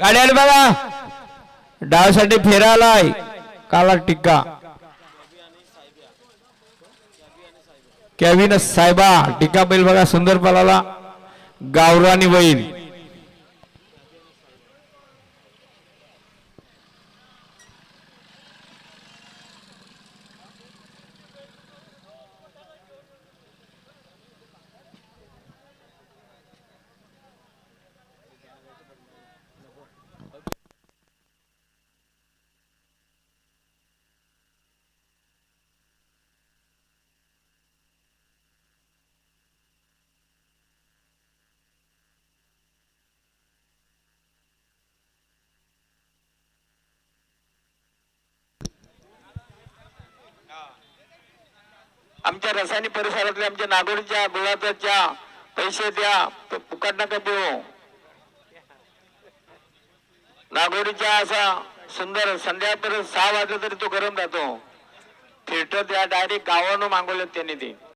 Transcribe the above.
गाड्याल बघा. डावसाठी फेरा आलाय. काला टिक्का. कॅबिन साहेबा टिक्का बैल बघा सुंदर पलाला गावरानी बैल. आमच्या रसायनिक परिसरातले आमच्या नागोरीच्या गुळाचा पैसे द्या तो फुकट नका देऊ. नागोरीच्या असा सुंदर संध्यापर्यंत सहा वाजले तरी तो गरम राहतो. थिएटर त्या डायरेक्ट गावानं मागवलेत त्यांनी ते.